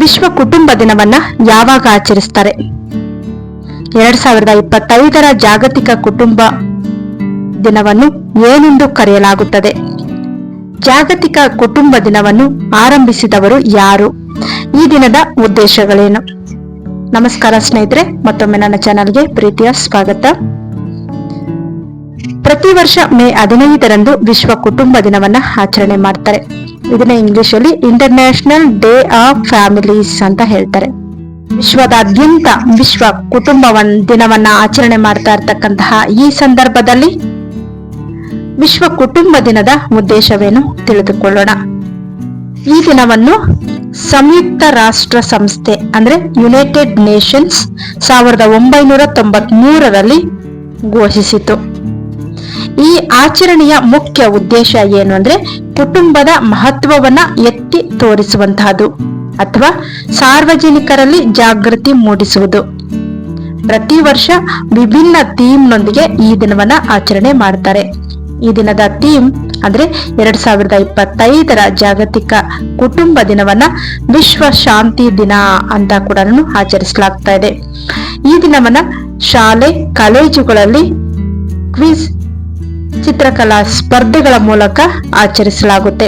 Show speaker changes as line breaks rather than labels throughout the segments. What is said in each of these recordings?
ವಿಶ್ವ ಕುಟುಂಬ ದಿನವನ್ನ ಯಾವಾಗ ಆಚರಿಸ್ತಾರೆ? ಎರಡ್ ಸಾವಿರದ ಇಪ್ಪತ್ತೈದರ ಜಾಗತಿಕ ಕುಟುಂಬ ದಿನವನ್ನು ಏನೆಂದು ಕರೆಯಲಾಗುತ್ತದೆ? ಜಾಗತಿಕ ಕುಟುಂಬ ದಿನವನ್ನು ಆರಂಭಿಸಿದವರು ಯಾರು? ಈ ದಿನದ ಉದ್ದೇಶಗಳೇನು? ನಮಸ್ಕಾರ ಸ್ನೇಹಿತರೆ, ಮತ್ತೊಮ್ಮೆ ನನ್ನ ಚಾನಲ್ಗೆ ಪ್ರೀತಿಯ ಸ್ವಾಗತ. ಪ್ರತಿ ವರ್ಷ ಮೇ ಹದಿನೈದರಂದು ವಿಶ್ವ ಕುಟುಂಬ ದಿನವನ್ನ ಆಚರಣೆ ಮಾಡ್ತಾರೆ. ಇದನ್ನ ಇಂಗ್ಲಿಷ್ ಅಲ್ಲಿ ಇಂಟರ್ನ್ಯಾಷನಲ್ ಡೇ ಆಫ್ ಫ್ಯಾಮಿಲೀಸ್ ಅಂತ ಹೇಳ್ತಾರೆ. ವಿಶ್ವದಾದ್ಯಂತ ವಿಶ್ವ ಕುಟುಂಬ ದಿನವನ್ನ ಆಚರಣೆ ಮಾಡ್ತಾ ಇರ್ತಕ್ಕಂತಹ ಈ ಸಂದರ್ಭದಲ್ಲಿ ವಿಶ್ವ ಕುಟುಂಬ ದಿನದ ಉದ್ದೇಶವೇನು ತಿಳಿದುಕೊಳ್ಳೋಣ. ಈ ದಿನವನ್ನು ಸಂಯುಕ್ತ ರಾಷ್ಟ್ರ ಸಂಸ್ಥೆ ಅಂದ್ರೆ ಯುನೈಟೆಡ್ ನೇಷನ್ಸ್ ಸಾವಿರದ ಒಂಬೈನೂರ ತೊಂಬತ್ ಘೋಷಿಸಿತು. ಈ ಆಚರಣೆಯ ಮುಖ್ಯ ಉದ್ದೇಶ ಏನು ಅಂದ್ರೆ ಕುಟುಂಬದ ಮಹತ್ವವನ್ನ ಎತ್ತಿ ತೋರಿಸುವಂತಹದ್ದು ಅಥವಾ ಸಾರ್ವಜನಿಕರಲ್ಲಿ ಜಾಗೃತಿ ಮೂಡಿಸುವುದು. ಪ್ರತಿ ವರ್ಷ ವಿಭಿನ್ನ ಥೀಮ್ನೊಂದಿಗೆ ಈ ದಿನವನ್ನ ಆಚರಣೆ ಮಾಡ್ತಾರೆ. ಈ ದಿನದ ಥೀಮ್ ಅಂದ್ರೆ ಎರಡ್ ಸಾವಿರದ ಇಪ್ಪತ್ತೈದರ ಜಾಗತಿಕ ಕುಟುಂಬ ದಿನವನ್ನ ವಿಶ್ವ ಶಾಂತಿ ದಿನ ಅಂತ ಕೂಡ ಆಚರಿಸಲಾಗ್ತಾ ಇದೆ. ಈ ದಿನವನ್ನ ಶಾಲೆ, ಕಾಲೇಜುಗಳಲ್ಲಿ ಕ್ವಿಜ್ ಚಿತ್ರಕಲಾ ಸ್ಪರ್ಧೆಗಳ ಮೂಲಕ ಆಚರಿಸಲಾಗುತ್ತೆ.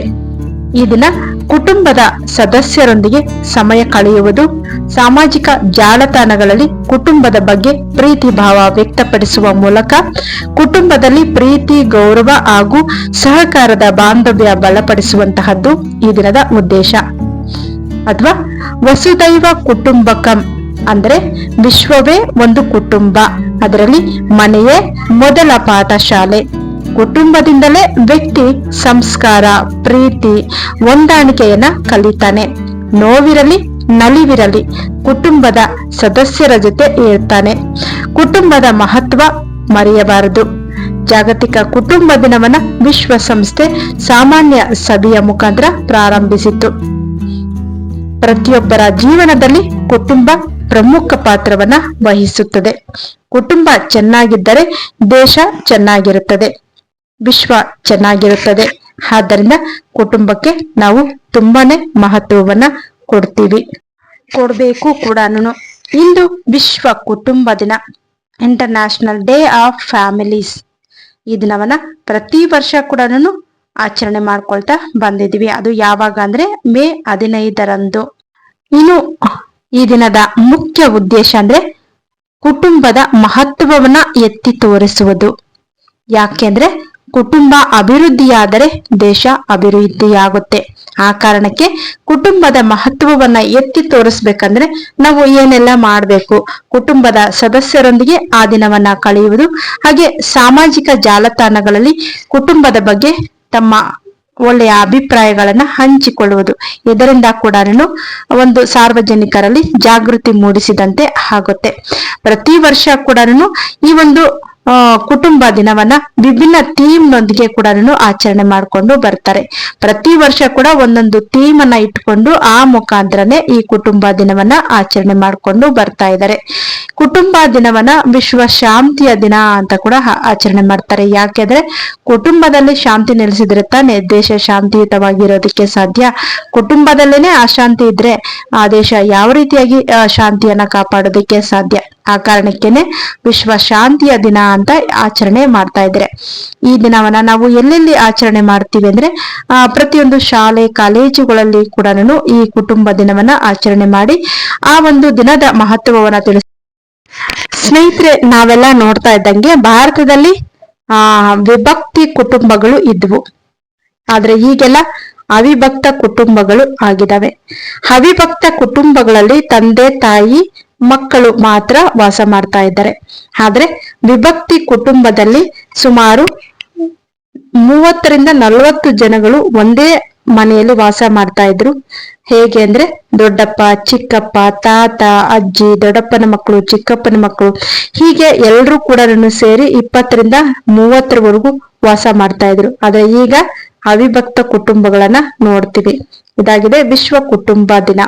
ಈ ದಿನ ಕುಟುಂಬದ ಸದಸ್ಯರೊಂದಿಗೆ ಸಮಯ ಕಳೆಯುವುದು, ಸಾಮಾಜಿಕ ಜಾಲತಾಣಗಳಲ್ಲಿ ಕುಟುಂಬದ ಬಗ್ಗೆ ಪ್ರೀತಿ ಭಾವ ವ್ಯಕ್ತಪಡಿಸುವ ಮೂಲಕ ಕುಟುಂಬದಲ್ಲಿ ಪ್ರೀತಿ, ಗೌರವ ಹಾಗೂ ಸಹಕಾರದ ಬಾಂಧವ್ಯ ಬಲಪಡಿಸುವಂತಹದ್ದು ಈ ದಿನದ ಉದ್ದೇಶ. ಅಥವಾ ವಸುದೈವ ಕುಟುಂಬಕಂ ಅಂದ್ರೆ ವಿಶ್ವವೇ ಒಂದು ಕುಟುಂಬ. ಅದರಲ್ಲಿ ಮನೆಯೇ ಮೊದಲ ಪಾಠಶಾಲೆ. ಕುಟುಂಬದಿಂದಲೇ ವ್ಯಕ್ತಿ, ಸಂಸ್ಕಾರ, ಪ್ರೀತಿ, ಹೊಂದಾಣಿಕೆಯನ್ನ ಕಲಿತಾನೆ. ನೋವಿರಲಿ, ನಲಿವಿರಲಿ ಕುಟುಂಬದ ಸದಸ್ಯರ ಜೊತೆ ಇರ್ತಾನೆ. ಕುಟುಂಬದ ಮಹತ್ವ ಮರೆಯಬಾರದು. ಜಾಗತಿಕ ಕುಟುಂಬ ದಿನವನ್ನ ವಿಶ್ವಸಂಸ್ಥೆ ಸಾಮಾನ್ಯ ಸಭೆಯ ಮುಖಾಂತರ ಪ್ರಾರಂಭಿಸಿತು ಪ್ರತಿಯೊಬ್ಬರ ಜೀವನದಲ್ಲಿ ಕುಟುಂಬ ಪ್ರಮುಖ ಪಾತ್ರವನ್ನ ವಹಿಸುತ್ತದೆ. ಕುಟುಂಬ ಚೆನ್ನಾಗಿದ್ದರೆ ದೇಶ ಚೆನ್ನಾಗಿರುತ್ತದೆ. ವಿಶ್ವ ಚೆನ್ನಾಗಿರುತ್ತದೆ. ಆದ್ದರಿಂದ ಕುಟುಂಬಕ್ಕೆ ನಾವು ತುಂಬಾನೇ ಮಹತ್ವವನ್ನ ಕೊಡ್ತೀವಿ. ಕೊಡಬೇಕು ಕೂಡ ಇಂದು ವಿಶ್ವ ಕುಟುಂಬ ದಿನ. ಇಂಟರ್ನ್ಯಾಷನಲ್ ಡೇ ಆಫ್ ಫ್ಯಾಮಿಲೀಸ್ ಈ ದಿನವನ್ನ ಪ್ರತಿ ವರ್ಷ ಕೂಡ ಆಚರಣೆ ಮಾಡ್ಕೊಳ್ತಾ ಬಂದಿದೀವಿ ಅದು ಯಾವಾಗ ಅಂದ್ರೆ ಮೇ ಹದಿನೈದರಂದು. ಇನ್ನು ಈ ದಿನದ ಮುಖ್ಯ ಉದ್ದೇಶ ಅಂದ್ರೆ ಕುಟುಂಬದ ಮಹತ್ವವನ್ನ ಎತ್ತಿ ತೋರಿಸುವುದು. ಯಾಕೆಂದ್ರೆ ಕುಟುಂಬ ಅಭಿವೃದ್ಧಿಯಾದರೆ ದೇಶ ಅಭಿವೃದ್ಧಿಯಾಗುತ್ತೆ. ಆ ಕಾರಣಕ್ಕೆ ಕುಟುಂಬದ ಮಹತ್ವವನ್ನ ಎತ್ತಿ ತೋರಿಸ್ಬೇಕಂದ್ರೆ ನಾವು ಏನೆಲ್ಲ ಮಾಡಬೇಕು. ಕುಟುಂಬದ ಸದಸ್ಯರೊಂದಿಗೆ ಆ ದಿನವನ್ನ ಕಳೆಯುವುದು, ಹಾಗೆ ಸಾಮಾಜಿಕ ಜಾಲತಾಣಗಳಲ್ಲಿ ಕುಟುಂಬದ ಬಗ್ಗೆ ತಮ್ಮ ಒಳ್ಳೆಯ ಅಭಿಪ್ರಾಯಗಳನ್ನ ಹಂಚಿಕೊಳ್ಳುವುದು. ಇದರಿಂದ ಕೂಡ ಒಂದು ಸಾರ್ವಜನಿಕರಲ್ಲಿ ಜಾಗೃತಿ ಮೂಡಿಸಿದಂತೆ ಆಗುತ್ತೆ. ಪ್ರತಿ ವರ್ಷ ಕೂಡ ಈ ಒಂದು ಕುಟುಂಬ ದಿನವನ್ನ ವಿಭಿನ್ನ ಥೀಮ್ ನೊಂದಿಗೆ ಕೂಡ ಆಚರಣೆ ಮಾಡಿಕೊಂಡು ಬರ್ತಾರೆ. ಪ್ರತಿ ವರ್ಷ ಕೂಡ ಒಂದೊಂದು ಥೀಮ್ ಅನ್ನ ಇಟ್ಕೊಂಡು ಆ ಮುಖಾಂತರನೇ ಈ ಕುಟುಂಬ ದಿನವನ್ನ ಆಚರಣೆ ಮಾಡಿಕೊಂಡು ಬರ್ತಾ ಇದ್ದಾರೆ. ಕುಟುಂಬ ದಿನವನ್ನ ವಿಶ್ವ ಶಾಂತಿಯ ದಿನ ಅಂತ ಕೂಡ ಆಚರಣೆ ಮಾಡ್ತಾರೆ. ಯಾಕೆಂದ್ರೆ ಕುಟುಂಬದಲ್ಲಿ ಶಾಂತಿ ನೆಲೆಸಿದ್ರೆ ತಾನೇ ದೇಶ ಶಾಂತಿಯುತವಾಗಿರೋದಕ್ಕೆ ಸಾಧ್ಯ. ಕುಟುಂಬದಲ್ಲೇನೆ ಅಶಾಂತಿ ಇದ್ರೆ ಆ ದೇಶ ಯಾವ ರೀತಿಯಾಗಿ ಶಾಂತಿಯನ್ನ ಕಾಪಾಡೋದಕ್ಕೆ ಸಾಧ್ಯ? ಆ ಕಾರಣಕ್ಕೇನೆ ವಿಶ್ವ ಶಾಂತಿಯ ದಿನ ಅಂತ ಆಚರಣೆ ಮಾಡ್ತಾ ಇದ್ರೆ ಈ ದಿನವನ್ನ ನಾವು ಎಲ್ಲೆಲ್ಲಿ ಆಚರಣೆ ಮಾಡ್ತೀವಿ ಅಂದ್ರೆ, ಆ, ಪ್ರತಿಯೊಂದು ಶಾಲೆ, ಕಾಲೇಜುಗಳಲ್ಲಿ ಕೂಡ ಈ ಕುಟುಂಬ ದಿನವನ್ನ ಆಚರಣೆ ಮಾಡಿ, ಆ ಒಂದು ದಿನದ ಮಹತ್ವವನ್ನ ತಿಳಿಸ್, ಸ್ನೇಹಿತರೆ, ನಾವೆಲ್ಲ ನೋಡ್ತಾ ಇದ್ದಂಗೆ ಭಾರತದಲ್ಲಿ, ಆ, ವಿಭಕ್ತಿ ಕುಟುಂಬಗಳು ಇದ್ವು. ಆದ್ರೆ ಈಗೆಲ್ಲ ಅವಿಭಕ್ತ ಕುಟುಂಬಗಳು ಆಗಿದಾವೆ ಅವಿಭಕ್ತ ಕುಟುಂಬಗಳಲ್ಲಿ ತಂದೆ, ತಾಯಿ ಮಕ್ಕಳು ಮಾತ್ರ ವಾಸ ಮಾಡ್ತಾ ಇದ್ದಾರೆ. ಆದ್ರೆ ವಿಭಕ್ತಿ ಕುಟುಂಬದಲ್ಲಿ ಸುಮಾರು ಮೂವತ್ತರಿಂದ ನಲವತ್ತು ಜನಗಳು ಒಂದೇ ಮನೆಯಲ್ಲಿ ವಾಸ ಮಾಡ್ತಾ ಇದ್ರು. ಹೇಗೆ ಅಂದ್ರೆ ದೊಡ್ಡಪ್ಪ, ಚಿಕ್ಕಪ್ಪ, ತಾತ, ಅಜ್ಜಿ, ದೊಡ್ಡಪ್ಪನ ಮಕ್ಕಳು, ಚಿಕ್ಕಪ್ಪನ ಮಕ್ಕಳು, ಹೀಗೆ ಎಲ್ರೂ ಕೂಡ ಸೇರಿ ಇಪ್ಪತ್ತರಿಂದ ಮೂವತ್ತರವರೆಗೂ ವಾಸ ಮಾಡ್ತಾ ಇದ್ರು. ಆದ್ರೆ ಈಗ ಅವಿಭಕ್ತ ಕುಟುಂಬಗಳನ್ನ ನೋಡ್ತೀವಿ. ಇದಾಗಿದೆ ವಿಶ್ವ ಕುಟುಂಬ ದಿನ.